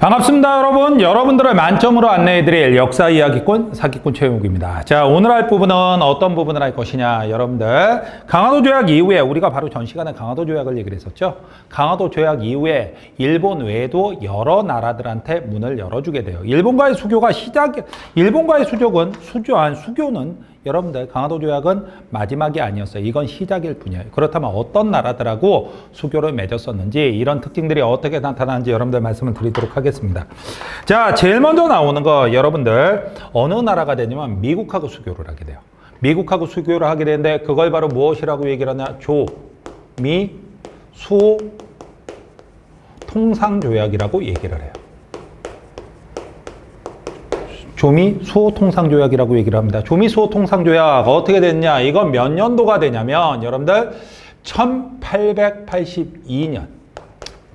반갑습니다 여러분. 여러분들을 만점으로 안내해드릴 역사 이야기꾼 사기꾼 최용욱입니다. 자 오늘 할 부분은 어떤 부분을 할 것이냐 여러분들. 강화도 조약 이후에 우리가 바로 전 시간에 강화도 조약을 얘기를 했었죠. 강화도 조약 이후에 일본 외에도 여러 나라들한테 문을 열어주게 돼요. 일본과의 수교가 시작 일본과의 수족은 수교한 수교는 여러분들 강화도 조약은 마지막이 아니었어요. 이건 시작일 뿐이에요. 그렇다면 어떤 나라들하고 수교를 맺었었는지 이런 특징들이 어떻게 나타나는지 여러분들 말씀을 드리도록 하겠습니다. 자, 제일 먼저 나오는 거 여러분들 어느 나라가 되냐면 미국하고 수교를 하게 돼요. 미국하고 수교를 하게 되는데 그걸 바로 무엇이라고 얘기를 하냐? 조, 미, 수, 통상조약이라고 얘기를 해요. 조미 수호 통상 조약이라고 얘기를 합니다. 조미 수호 통상 조약 어떻게 됐냐? 이건 몇 년도가 되냐면 여러분들 1882년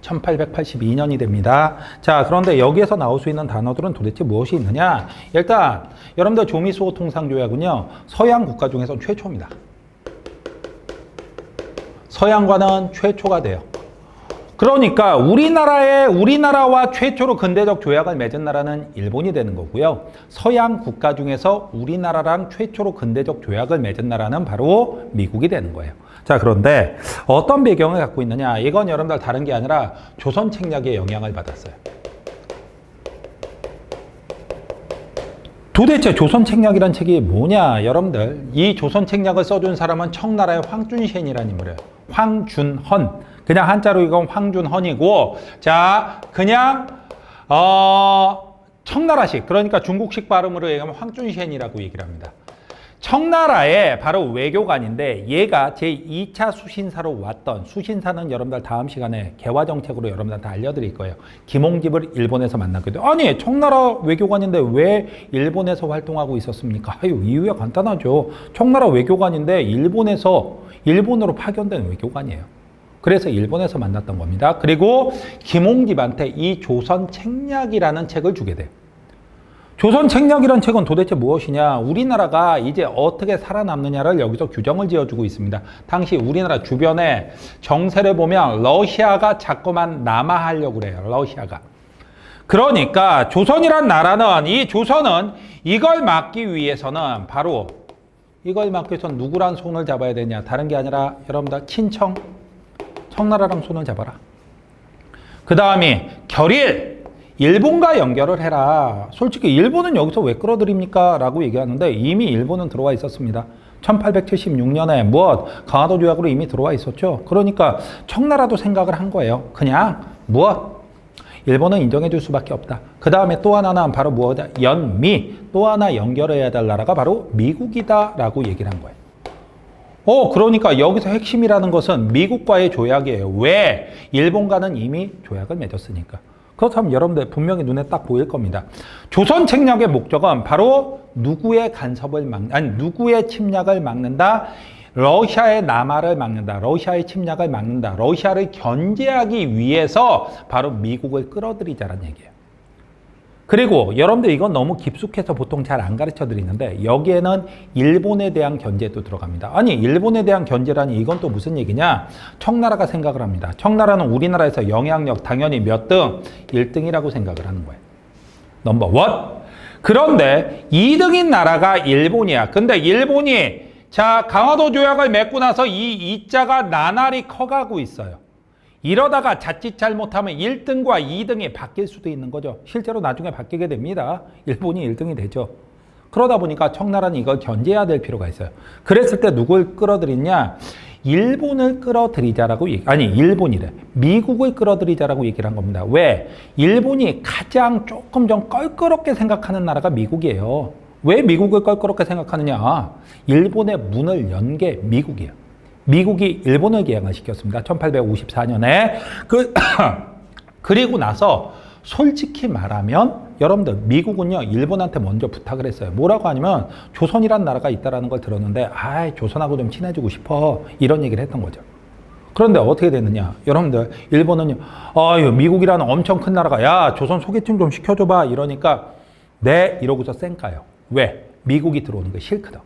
1882년이 됩니다. 자, 그런데 여기에서 나올 수 있는 단어들은 도대체 무엇이 있느냐? 일단 여러분들 조미 수호 통상 조약은요. 서양 국가 중에서 최초입니다. 서양과는 최초가 돼요. 그러니까 우리나라의 우리나라와 최초로 근대적 조약을 맺은 나라는 일본이 되는 거고요. 서양 국가 중에서 우리나라랑 최초로 근대적 조약을 맺은 나라는 바로 미국이 되는 거예요. 자, 그런데 어떤 배경을 갖고 있느냐? 이건 여러분들 다른 게 아니라 조선 책략의 영향을 받았어요. 도대체 조선 책략이란 책이 뭐냐, 여러분들? 이 조선 책략을 써준 사람은 청나라의 황준센이라는 인물이에요. 황준헌. 그냥 한자로 이건 황준헌이고, 자, 그냥, 어, 청나라식, 그러니까 중국식 발음으로 얘기하면 황준센이라고 얘기를 합니다. 청나라의 바로 외교관인데 얘가 제2차 수신사로 왔던 수신사는 여러분들 다음 시간에 개화 정책으로 여러분들한테 알려드릴 거예요. 김홍집을 일본에서 돼. 아니 청나라 외교관인데 왜 일본에서 활동하고 있었습니까? 아유 이유가 간단하죠. 청나라 외교관인데 일본에서 일본으로 파견된 외교관이에요. 그래서 일본에서 만났던 겁니다. 그리고 김홍집한테 이 조선 책략이라는 책을 주게 돼요. 조선 책략이란 책은 도대체 무엇이냐? 우리나라가 이제 어떻게 살아남느냐를 여기서 규정을 지어주고 있습니다. 당시 우리나라 주변에 정세를 보면 러시아가 자꾸만 남하하려고 그래요. 러시아가. 그러니까 조선이란 나라는 이 조선은 이걸 막기 위해서는 바로 이걸 막기 위해서는 누구랑 손을 잡아야 되냐? 다른 게 아니라 여러분들 친청, 청나라랑 손을 잡아라. 그 다음이 결일. 일본과 연결을 해라. 솔직히 일본은 여기서 왜 끌어들입니까? 라고 얘기하는데 이미 일본은 들어와 있었습니다. 1876년에 무엇? 강화도 조약으로 이미 들어와 있었죠. 그러니까 청나라도 생각을 한 거예요. 그냥 무엇? 일본은 인정해 줄 수밖에 없다. 그 다음에 또 하나는 바로 무엇이다? 연미. 또 하나 연결해야 될 나라가 바로 미국이다라고 얘기를 한 거예요. 어, 그러니까 여기서 핵심이라는 것은 미국과의 조약이에요. 왜? 일본과는 이미 조약을 맺었으니까. 그렇다면 여러분들 분명히 눈에 딱 보일 겁니다. 조선 책략의 목적은 바로 누구의 간섭을 막, 아니, 누구의 침략을 막는다. 러시아의 남하를 막는다. 러시아의 침략을 막는다. 러시아를 견제하기 위해서 바로 미국을 끌어들이자는 얘기예요. 그리고 여러분들 이건 너무 깊숙해서 보통 잘 안 가르쳐 드리는데 여기에는 일본에 대한 견제도 들어갑니다. 아니 일본에 대한 견제라니 이건 또 무슨 얘기냐? 청나라가 생각을 합니다. 청나라는 우리나라에서 영향력 당연히 몇 등? 1등이라고 생각을 하는 거예요. 넘버 원. 그런데 2등인 나라가 일본이야. 근데 일본이 자 강화도 조약을 맺고 나서 이 이자가 나날이 커가고 있어요. 이러다가 자칫 잘못하면 1등과 2등이 바뀔 수도 있는 거죠. 실제로 나중에 바뀌게 됩니다. 일본이 1등이 되죠. 그러다 보니까 청나라는 이걸 견제해야 될 필요가 있어요. 그랬을 때 누굴 끌어들이냐? 일본을 끌어들이자라고 얘기, 아니 일본이래. 미국을 끌어들이자라고 얘기를 한 겁니다. 왜? 일본이 가장 조금 좀 껄끄럽게 생각하는 나라가 미국이에요. 왜 미국을 껄끄럽게 생각하느냐? 일본의 문을 연 게 미국이에요. 미국이 일본을 개항을 시켰습니다. 1854년에. 그, 그리고 나서 솔직히 말하면 여러분들 미국은요 일본한테 먼저 부탁을 했어요. 뭐라고 하냐면 조선이란 나라가 있다라는 걸 들었는데 아 조선하고 좀 친해지고 싶어 이런 얘기를 했던 거죠. 그런데 어떻게 됐느냐? 여러분들 일본은요 아유 미국이라는 엄청 큰 나라가 야 조선 소개팅 좀 시켜줘봐 이러니까 네 이러고서 쌩까요. 왜? 미국이 들어오는 게 싫거든.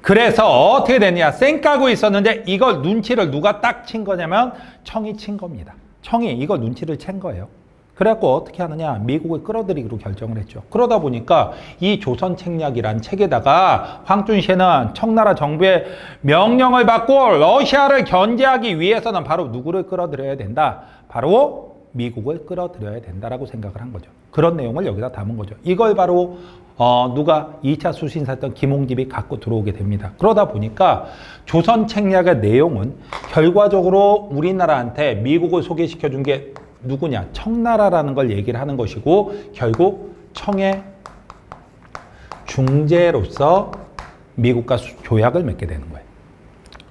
그래서 어떻게 됐냐? 쌩 까고 있었는데 이걸 눈치를 누가 딱 친 거냐면 청이 친 겁니다. 청이 이거 눈치를 챈 거예요. 그래갖고 어떻게 하느냐? 미국을 끌어들이기로 결정을 했죠. 그러다 보니까 이 조선 책략이란 책에다가 황준시는 청나라 정부의 명령을 받고 러시아를 견제하기 위해서는 바로 누구를 끌어들여야 된다? 바로 미국을 끌어들여야 된다라고 생각을 한 거죠. 그런 내용을 여기다 담은 거죠. 이걸 바로 어, 누가 2차 수신사였던 김홍집이 갖고 들어오게 됩니다. 그러다 보니까 조선 책략의 내용은 결과적으로 우리나라한테 미국을 소개시켜 준 게 누구냐? 청나라라는 걸 얘기를 하는 것이고 결국 청의 중재로서 미국과 수- 조약을 맺게 되는 거예요.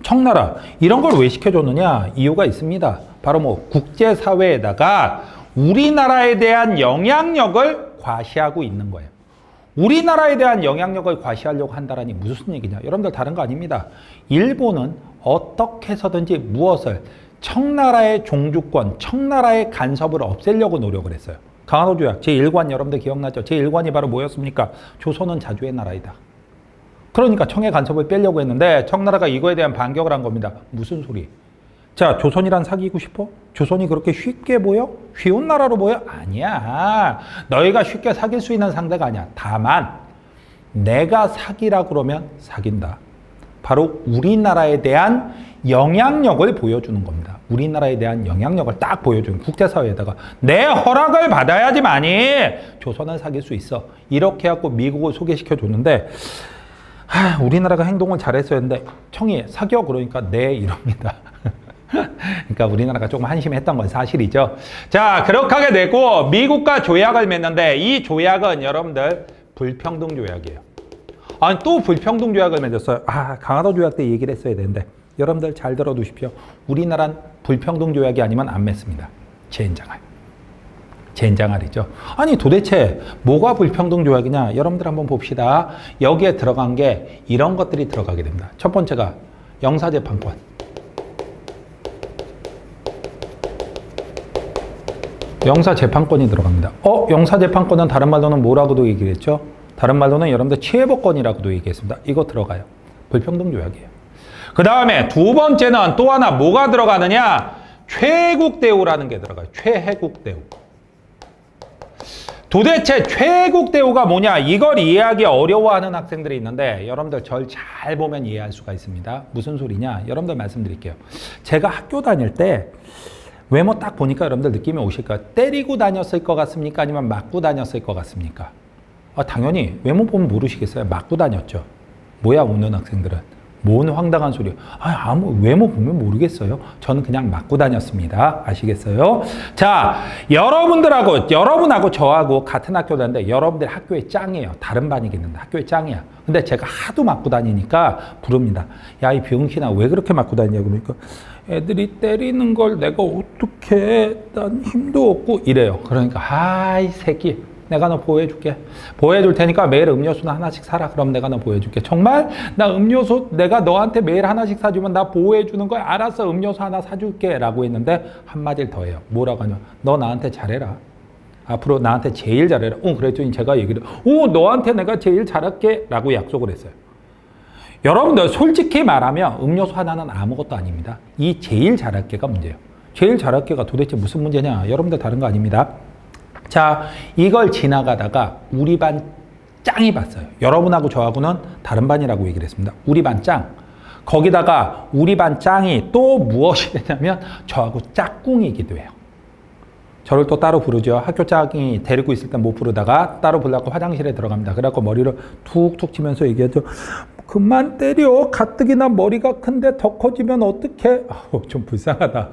청나라 이런 걸 왜 시켜줬느냐 이유가 있습니다. 바로 뭐 국제사회에다가 우리나라에 대한 영향력을 과시하고 있는 거예요. 우리나라에 대한 영향력을 과시하려고 한다라니 무슨 얘기냐? 여러분들 다른 거 아닙니다. 일본은 어떻게 해서든지 무엇을 청나라의 종주권, 청나라의 간섭을 없애려고 노력을 했어요. 강화도 조약 제1관 여러분들 기억나죠? 제1관이 바로 뭐였습니까? 조선은 자주의 나라이다. 그러니까 청의 간섭을 빼려고 했는데 청나라가 이거에 대한 반격을 한 겁니다. 무슨 소리? 자, 조선이란 사귀고 싶어? 조선이 그렇게 쉽게 보여? 쉬운 나라로 보여? 아니야. 너희가 쉽게 사귈 수 있는 상대가 아니야. 다만 내가 사귀라 그러면 사귄다. 바로 우리나라에 대한 영향력을 보여주는 겁니다. 우리나라에 대한 영향력을 딱 보여주는 국제사회에다가 내 허락을 받아야지만이 조선을 사귈 수 있어. 이렇게 해갖고 미국을 소개시켜 줬는데 하, 우리나라가 행동을 잘했어야 했는데 청이 사겨 그러니까 네 이럽니다. 그러니까 우리나라가 조금 한심했던 건 사실이죠. 자 그렇게 하게 되고 미국과 조약을 맺는데 이 조약은 여러분들 불평등 조약이에요. 아니 또 불평등 조약을 맺었어요. 아 강화도 조약 때 얘기를 했어야 되는데 여러분들 잘 들어두십시오. 우리나라는 불평등 조약이 아니면 안 맺습니다. 젠장할. 젠장할이죠. 아니 도대체 뭐가 불평등 조약이냐? 여러분들 한번 봅시다. 여기에 들어간 게 이런 것들이 들어가게 됩니다. 첫 번째가 영사재판권. 영사 재판권이 들어갑니다. 어? 영사 재판권은 다른 말로는 뭐라고도 얘기를 했죠? 다른 말로는 여러분들 취해법권이라고도 얘기했습니다. 이거 들어가요. 불평등 조약이에요. 그 다음에 두 번째는 또 하나 뭐가 들어가느냐? 최국 대우라는 게 들어가요. 최혜국 대우. 도대체 최국 대우가 뭐냐? 이걸 이해하기 어려워하는 학생들이 있는데 여러분들 절 잘 보면 이해할 수가 있습니다. 무슨 소리냐? 여러분들 말씀드릴게요. 제가 학교 다닐 때 외모 딱 보니까 여러분들 느낌이 오실 거예요. 때리고 다녔을 것 같습니까? 아니면 맞고 다녔을 것 같습니까? 아, 당연히 외모 보면 모르시겠어요. 맞고 다녔죠. 뭐야 우는 학생들은. 뭔 황당한 소리야. 아, 아무 외모 보면 모르겠어요. 저는 그냥 맞고 다녔습니다. 아시겠어요? 자, 여러분들하고 여러분하고 저하고 같은 학교 다는데 여러분들 학교의 짱이에요. 다른 반이겠는데 학교의 짱이야. 근데 제가 하도 맞고 다니니까 부릅니다. 야, 이 병신아 왜 그렇게 맞고 다니냐 그러니까 애들이 때리는 걸 내가 어떻게 난 힘도 없고 이래요. 그러니까 아이 새끼 내가 너 보호해줄게. 보호해줄 테니까 매일 음료수나 하나씩 사라. 그럼 내가 너 보호해줄게. 정말? 나 음료수 내가 너한테 매일 하나씩 사주면 나 보호해주는 거야. 알았어. 음료수 하나 사줄게. 라고 했는데 한마디를 더 해요. 뭐라고 하냐. 너 나한테 잘해라. 앞으로 나한테 제일 잘해라. 어, 그랬더니 제가 얘기를, 오, 너한테 내가 제일 잘할게. 라고 약속을 했어요. 여러분들 솔직히 말하면 음료수 하나는 아무것도 아닙니다. 이 제일 잘할게가 문제예요. 제일 잘할게가 도대체 무슨 문제냐? 여러분들 다른 거 아닙니다. 자, 이걸 지나가다가 우리 반 짱이 봤어요. 여러분하고 저하고는 다른 반이라고 얘기를 했습니다. 우리 반 짱. 거기다가 우리 반 짱이 또 무엇이 되냐면 저하고 짝꿍이기도 해요. 저를 또 따로 부르죠. 학교 짝이 데리고 있을 땐 못 부르다가 따로 부르고 화장실에 들어갑니다. 그래갖고 머리를 툭툭 치면서 얘기하죠. 그만 때려. 가뜩이나 머리가 큰데 더 커지면 어떡해? 아우, 좀 불쌍하다.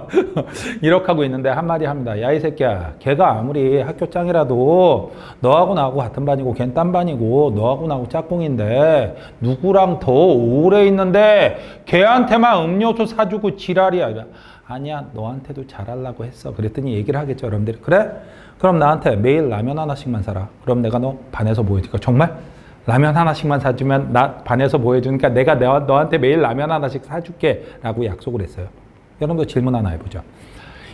이렇게 하고 있는데 한마디 합니다. 야, 이 새끼야. 걔가 아무리 학교 짱이라도 너하고 나하고 같은 반이고 걘 딴 반이고 너하고 나하고 짝꿍인데 누구랑 더 오래 있는데 걔한테만 음료수 사주고 지랄이야. 아니야, 너한테도 잘하려고 했어. 그랬더니 얘기를 하겠죠, 여러분들이. 그래? 그럼 나한테 매일 라면 하나씩만 사라. 그럼 내가 너 반에서 보여줄까? 정말? 라면 하나씩만 사주면 나 반에서 보여주니까 내가 너, 너한테 매일 라면 하나씩 사줄게. 라고 약속을 했어요. 여러분들 질문 하나 해보죠.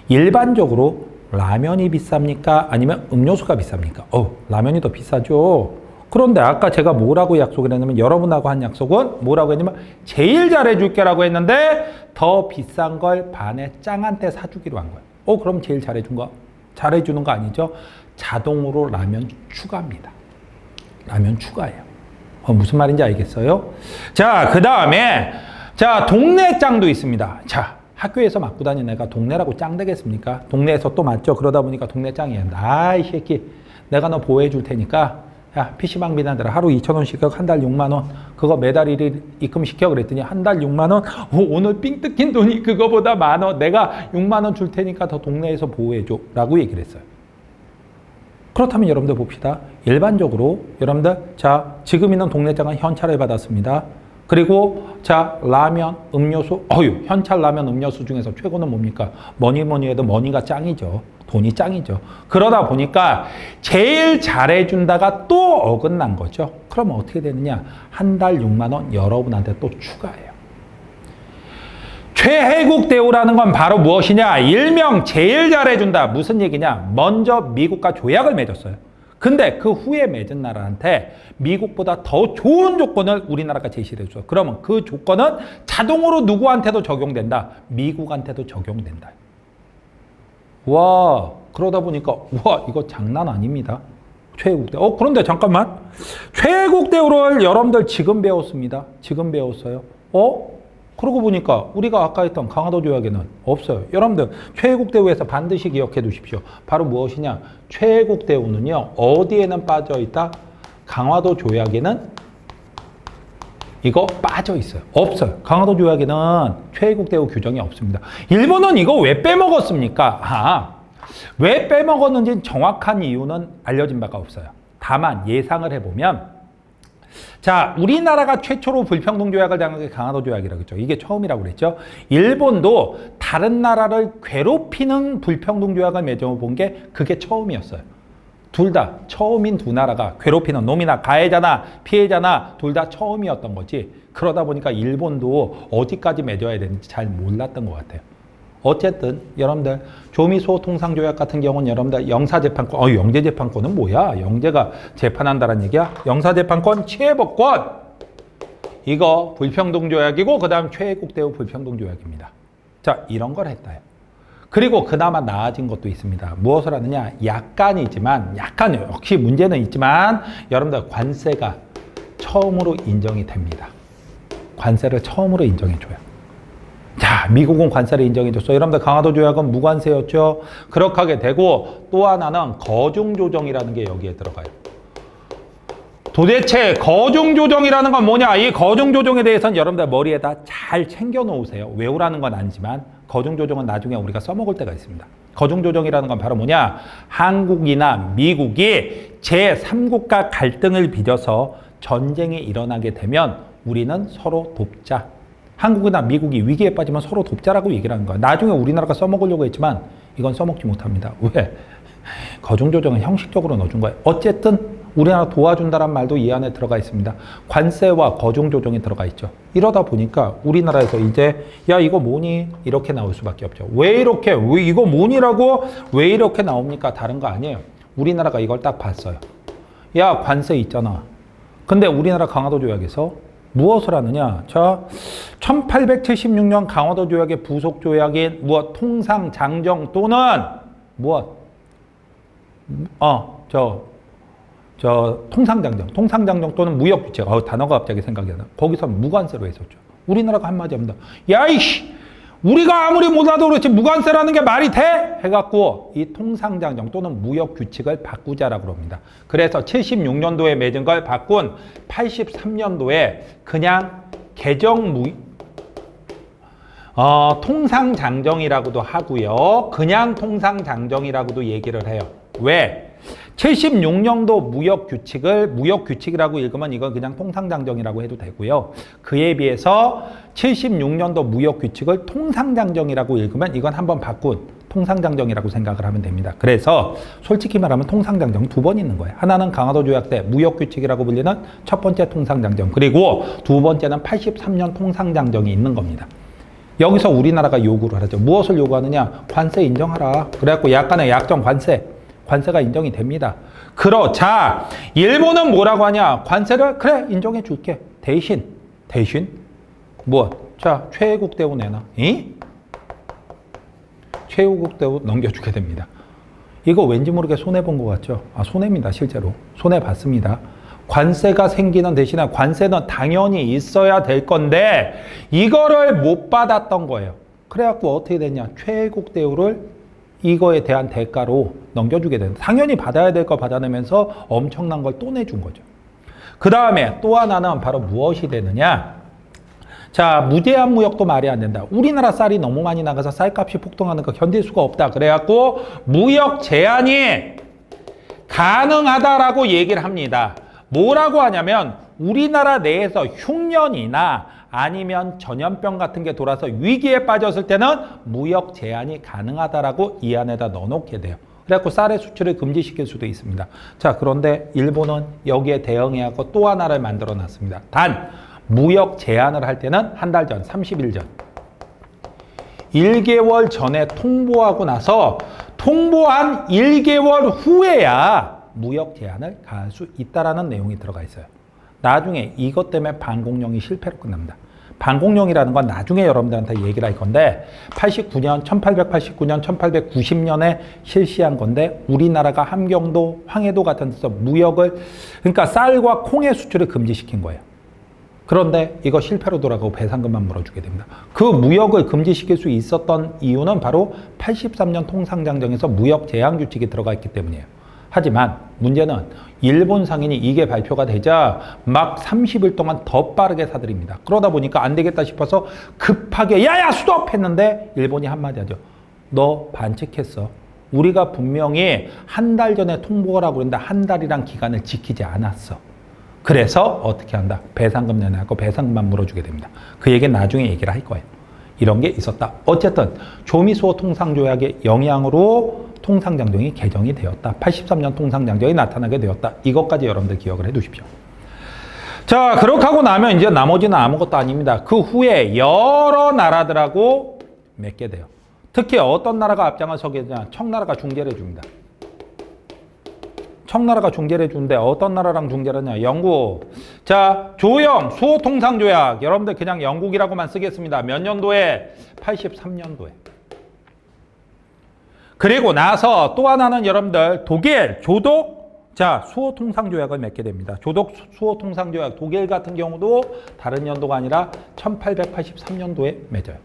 일반적으로 라면이 비쌉니까? 아니면 음료수가 비쌉니까? 어, 라면이 더 비싸죠. 그런데 아까 제가 뭐라고 약속을 했냐면 여러분하고 한 약속은 뭐라고 했냐면 제일 잘해줄게라고 했는데 더 비싼 걸 반에 짱한테 사주기로 한 거예요. 어 그럼 제일 잘해준 거 잘해주는 거 아니죠? 자동으로 라면 추가입니다. 라면 추가예요. 어, 무슨 말인지 알겠어요? 자, 그 다음에, 자, 동네 짱도 있습니다. 자, 학교에서 맞고 다니는 애가 동네라고 짱 되겠습니까? 동네에서 또 맞죠? 그러다 보니까 동네 짱이에요. 아, 이 새끼. 내가 너 보호해 줄 테니까, 야, PC방 비난들아 하루 2,000원씩 한 달 6만원. 그거 매달 1일 입금시켜. 그랬더니 한 달 6만원? 오, 오늘 삥 뜯긴 돈이 그거보다 많어. 내가 6만원 줄 테니까 더 동네에서 보호해 줘. 라고 얘기를 했어요. 그렇다면 여러분들 봅시다. 일반적으로 여러분들 자 지금 있는 동네장은 현찰을 받았습니다. 그리고 자 라면, 음료수, 어유 현찰 라면, 음료수 중에서 최고는 뭡니까? 뭐니 뭐니 해도 머니가 짱이죠. 돈이 짱이죠. 그러다 보니까 제일 잘해준다가 또 어긋난 거죠. 그럼 어떻게 되느냐? 한 달 6만 원 여러분한테 또 추가해요. 최혜국 대우라는 건 바로 무엇이냐? 일명 제일 잘해준다. 무슨 얘기냐? 먼저 미국과 조약을 맺었어요. 근데 그 후에 맺은 나라한테 미국보다 더 좋은 조건을 우리나라가 제시를 해줘. 그러면 그 조건은 자동으로 누구한테도 적용된다. 미국한테도 적용된다. 와, 그러다 보니까, 와, 이거 장난 아닙니다. 최애국 대우. 어, 그런데 잠깐만. 최애국 대우를 여러분들 지금 배웠습니다. 지금 배웠어요. 어? 그러고 보니까 우리가 아까 했던 강화도 조약에는 없어요. 여러분들 최애국 대우에서 반드시 기억해 두십시오. 바로 무엇이냐? 최애국 대우는요. 어디에는 빠져 있다? 강화도 조약에는 이거 빠져 있어요. 없어요. 강화도 조약에는 최애국 대우 규정이 없습니다. 일본은 이거 왜 빼먹었습니까? 아, 왜 빼먹었는지 정확한 이유는 알려진 바가 없어요. 다만 예상을 해보면 자, 우리나라가 최초로 불평등 조약을 당한 게 강화도 조약이라고 했죠. 이게 처음이라고 그랬죠. 일본도 다른 나라를 괴롭히는 불평등 조약을 맺어본 게 그게 처음이었어요. 둘 다 처음인 두 나라가 괴롭히는 놈이나 가해자나 피해자나 둘 다 처음이었던 거지. 그러다 보니까 일본도 어디까지 맺어야 되는지 잘 몰랐던 것 같아요. 어쨌든 여러분들 조미소 통상조약 같은 경우는 여러분들 영사재판권, 어 영재재판권은 뭐야? 영재가 재판한다는 얘기야? 영사재판권 취해법권 이거 불평등조약이고 그 다음 최애국대우 불평등조약입니다. 자 이런 걸 했다요. 그리고 그나마 나아진 것도 있습니다. 무엇을 하느냐? 약간이지만 약간 역시 문제는 있지만 여러분들 관세가 처음으로 인정이 됩니다. 관세를 처음으로 인정해줘요. 자, 미국은 관세를 인정해줬어. 여러분들 강화도 조약은 무관세였죠. 그렇게 되고 또 하나는 거중 조정이라는 게 여기에 들어가요. 도대체 거중 조정이라는 건 뭐냐? 이 거중 조정에 대해서는 여러분들 머리에다 잘 챙겨 놓으세요. 외우라는 건 아니지만 거중 조정은 나중에 우리가 써먹을 때가 있습니다. 거중 조정이라는 건 바로 뭐냐? 한국이나 미국이 제3국가 갈등을 빚어서 전쟁이 일어나게 되면 우리는 서로 돕자. 한국이나 미국이 위기에 빠지면 서로 돕자라고 얘기를 하는 거야. 나중에 우리나라가 써먹으려고 했지만 이건 써먹지 못합니다. 왜? 거중조정은 형식적으로 넣어준 거예요. 어쨌든 우리나라 도와준다란 말도 이 안에 들어가 있습니다. 관세와 거중조정이 들어가 있죠. 이러다 보니까 우리나라에서 이제 야 이거 뭐니? 이렇게 나올 수밖에 없죠. 왜 이렇게? 왜 이거 뭐니라고? 왜 이렇게 나옵니까? 다른 거 아니에요. 우리나라가 이걸 딱 봤어요. 야 관세 있잖아. 근데 우리나라 강화도 조약에서 무엇을 하느냐? 자, 1876년 강화도 조약의 부속 조약인 무엇 통상 장정 또는 무엇 어, 저, 저 통상 장정, 통상 장정 또는 무역 규칙. 어, 단어가 갑자기 생각이 나. 거기서 무관세로 했었죠. 우리나라가 한마디 합니다. 야, 이씨! 우리가 아무리 몰라도 그렇지 무관세라는 게 말이 돼? 해갖고 이 통상장정 또는 무역 규칙을 바꾸자라고 그럽니다. 그래서 76년도에 맺은 걸 바꾼 83년도에 그냥 개정 무 어, 통상장정이라고도 하고요. 그냥 통상장정이라고도 얘기를 해요. 왜? 76년도 무역 규칙을 무역 규칙이라고 읽으면 이건 그냥 통상장정이라고 해도 되고요. 그에 비해서 76년도 무역 규칙을 통상장정이라고 읽으면 이건 한번 바꾼 통상장정이라고 생각을 하면 됩니다. 그래서 솔직히 말하면 통상장정 두 번 있는 거예요. 하나는 강화도 조약 때 무역 규칙이라고 불리는 첫 번째 통상장정 그리고 두 번째는 83년 통상장정이 있는 겁니다. 여기서 우리나라가 요구를 하죠. 무엇을 요구하느냐? 관세 인정하라. 그래갖고 약간의 약정 관세. 관세가 인정이 됩니다. 그러자 일본은 뭐라고 하냐? 관세를 그래 인정해 줄게. 대신 대신 무엇? 자 최애국 대우 내놔. 이? 최애국 대우 넘겨주게 됩니다. 이거 왠지 모르게 손해 본 것 같죠? 아 손해입니다 실제로 손해 봤습니다. 관세가 생기는 대신에 관세는 당연히 있어야 될 건데 이거를 못 받았던 거예요. 그래갖고 어떻게 됐냐? 최애국 대우를 이거에 대한 대가로 넘겨주게 되는. 당연히 받아야 될거 받아내면서 엄청난 걸 또 내준 거죠. 그 다음에 또 하나는 바로 무엇이 되느냐? 자, 무제한 무역도 말이 안 된다. 우리나라 쌀이 너무 많이 나가서 쌀값이 폭등하는 거 견딜 수가 없다. 그래갖고 무역 제한이 가능하다라고 얘기를 합니다. 뭐라고 하냐면 우리나라 내에서 흉년이나 아니면 전염병 같은 게 돌아서 위기에 빠졌을 때는 무역 제한이 가능하다라고 이 안에다 넣어놓게 돼요. 그래갖고 쌀의 수출을 금지시킬 수도 있습니다. 자, 그런데 일본은 여기에 대응해갖고 또 하나를 만들어 놨습니다. 단, 무역 제한을 할 때는 한 달 전, 30일 전. 1개월 전에 통보하고 나서 통보한 1개월 후에야 무역 제한을 가할 수 있다라는 내용이 들어가 있어요. 나중에 이것 때문에 반공령이 실패로 끝납니다. 반공령이라는 건 나중에 여러분들한테 얘기를 할 건데 89년, 1889년, 1890년에 실시한 건데 우리나라가 함경도, 황해도 같은 데서 무역을 그러니까 쌀과 콩의 수출을 금지시킨 거예요. 그런데 이거 실패로 돌아가고 배상금만 물어주게 됩니다. 그 무역을 금지시킬 수 있었던 이유는 바로 83년 통상장정에서 무역 제한 규칙이 들어가 있기 때문이에요. 하지만 문제는 일본 상인이 이게 발표가 되자 막 30일 동안 더 빠르게 사들입니다. 그러다 보니까 안 되겠다 싶어서 급하게 야야 스톱 했는데 일본이 한마디 하죠. 너 반칙했어. 우리가 분명히 한 달 전에 통보를 하고 그랬는데 한 달이란 기간을 지키지 않았어. 그래서 어떻게 한다? 배상금 내놔고 배상금만 물어주게 됩니다. 그 얘기는 나중에 얘기를 할 거예요. 이런 게 있었다. 어쨌든 조미수호 통상조약의 영향으로 통상장정이 개정이 되었다. 83년 통상장정이 나타나게 되었다. 이것까지 여러분들 기억을 해 두십시오. 자, 그렇게 하고 나면 이제 나머지는 아무것도 아닙니다. 그 후에 여러 나라들하고 맺게 돼요. 특히 어떤 나라가 앞장을 서게 되냐? 청나라가 중재를 해줍니다. 청나라가 중재를 해주는데 어떤 나라랑 중재를 하냐? 영국. 자, 조영, 수호통상조약. 여러분들 그냥 영국이라고만 쓰겠습니다. 몇 년도에? 83년도에. 그리고 나서 또 하나는 여러분들 독일, 조독, 자, 수호 통상 조약을 맺게 됩니다. 조독 수호 통상 조약, 독일 같은 경우도 다른 연도가 아니라 1883년도에 맺어요.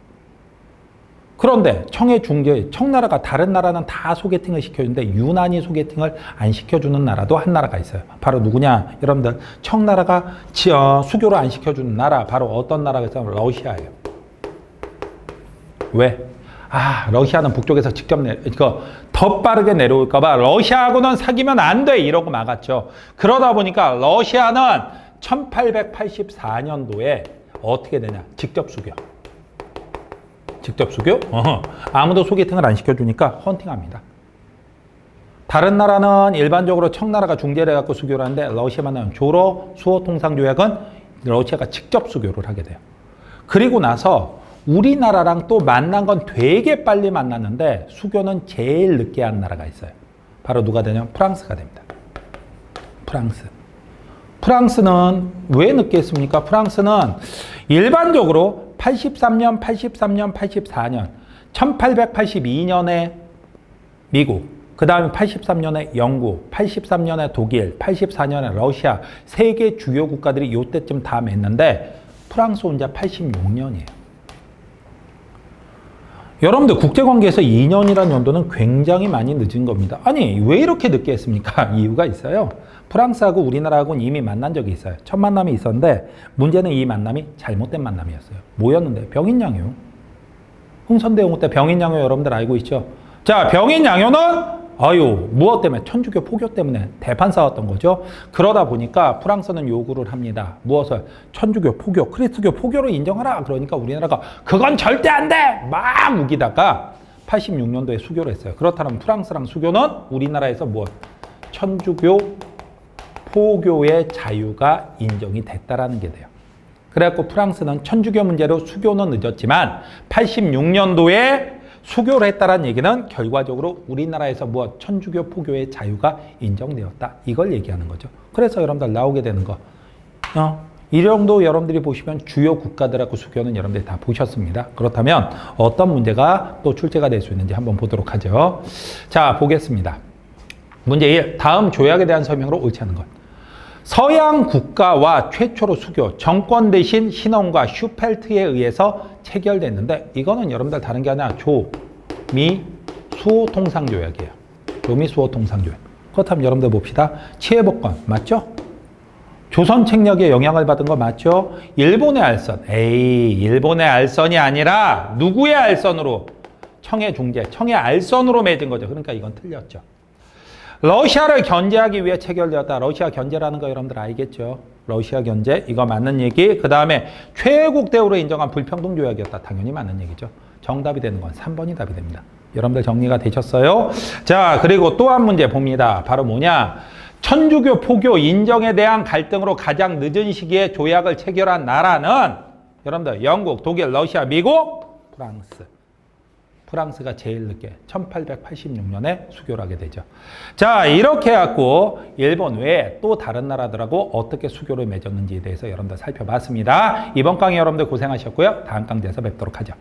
그런데 청해 중재, 청나라가 다른 나라는 다 소개팅을 시켜주는데 유난히 소개팅을 안 시켜주는 나라도 한 나라가 있어요. 바로 누구냐? 여러분들, 청나라가 지- 어, 수교를 안 시켜주는 나라, 바로 어떤 나라가 있어요? 러시아예요. 왜? 아, 러시아는 북쪽에서 직접 내, 이거 더 빠르게 내려올까봐 러시아하고는 사귀면 안 돼! 이러고 막았죠. 그러다 보니까 러시아는 1884년도에 어떻게 되냐? 직접 수교. 직접 수교? 어허. 아무도 소개팅을 안 시켜주니까 헌팅합니다. 다른 나라는 일반적으로 청나라가 중재를 해갖고 수교를 하는데 러시아만은 조로 수호 통상조약은 러시아가 직접 수교를 하게 돼요. 그리고 나서 우리나라랑 또 만난 건 되게 빨리 만났는데 수교는 제일 늦게 한 나라가 있어요. 바로 누가 되냐면 프랑스가 됩니다. 프랑스. 프랑스는 왜 늦게 했습니까? 프랑스는 일반적으로 83년, 83년, 84년, 1882년에 미국, 그 다음에 83년에 영국, 83년에 독일, 84년에 러시아, 세계 주요 국가들이 요때쯤 다 맺는데 프랑스 혼자 86년이에요. 여러분들 국제관계에서 2년이라는 연도는 굉장히 많이 늦은 겁니다. 아니, 왜 이렇게 늦게 했습니까? 이유가 있어요. 프랑스하고 우리나라하고는 이미 만난 적이 있어요. 첫 만남이 있었는데 문제는 이 만남이 잘못된 만남이었어요. 뭐였는데? 병인양요. 흥선대원군 때 병인양요 여러분들 알고 있죠? 자, 병인양요는 아유, 무엇 때문에? 천주교 포교 때문에 대판 싸웠던 거죠. 그러다 보니까 프랑스는 요구를 합니다. 무엇을? 천주교 포교, 크리스트교 포교를 인정하라. 그러니까 우리나라가 그건 절대 안 돼! 막 우기다가 86년도에 수교를 했어요. 그렇다면 프랑스랑 수교는 우리나라에서 무엇? 천주교 포교의 자유가 인정이 됐다라는 게 돼요. 그래갖고 프랑스는 천주교 문제로 수교는 늦었지만 86년도에 수교를 했다는 얘기는 결과적으로 우리나라에서 뭐 천주교 포교의 자유가 인정되었다. 이걸 얘기하는 거죠. 그래서 여러분들 나오게 되는 거. 어, 이 정도 여러분들이 보시면 주요 국가들하고 수교는 여러분들이 다 보셨습니다. 그렇다면 어떤 문제가 또 출제가 될 수 있는지 한번 보도록 하죠. 자, 보겠습니다. 문제 1. 다음 조약에 대한 설명으로 옳지 않은 것. 서양 국가와 최초로 수교, 정권 대신 신원과 슈펠트에 의해서 체결됐는데 이거는 여러분들 다른 게 아니라 조, 미, 수호 통상 조약이에요. 조미 수호 통상 조약. 그렇다면 여러분들 봅시다. 치해복권 맞죠? 조선 책략에 영향을 받은 거 맞죠? 일본의 알선. 에이, 일본의 알선이 아니라 누구의 알선으로? 청해 중재, 청해 알선으로 맺은 거죠. 그러니까 이건 틀렸죠. 러시아를 견제하기 위해 체결되었다. 러시아 견제라는 거 여러분들 알겠죠? 러시아 견제 이거 맞는 얘기. 그 다음에 최애국 대우로 인정한 불평등 조약이었다. 당연히 맞는 얘기죠. 정답이 되는 건 3번이 답이 됩니다. 여러분들 정리가 되셨어요? 자 그리고 또 한 문제 봅니다. 바로 뭐냐? 천주교 포교 인정에 대한 갈등으로 가장 늦은 시기에 조약을 체결한 나라는 여러분들 영국, 독일, 러시아, 미국, 프랑스. 프랑스가 제일 늦게 1886년에 수교를 하게 되죠. 자, 이렇게 해갖고 일본 외에 또 다른 나라들하고 어떻게 수교를 맺었는지에 대해서 여러분들 살펴봤습니다. 이번 강의 여러분들 고생하셨고요. 다음 강좌에서 뵙도록 하죠.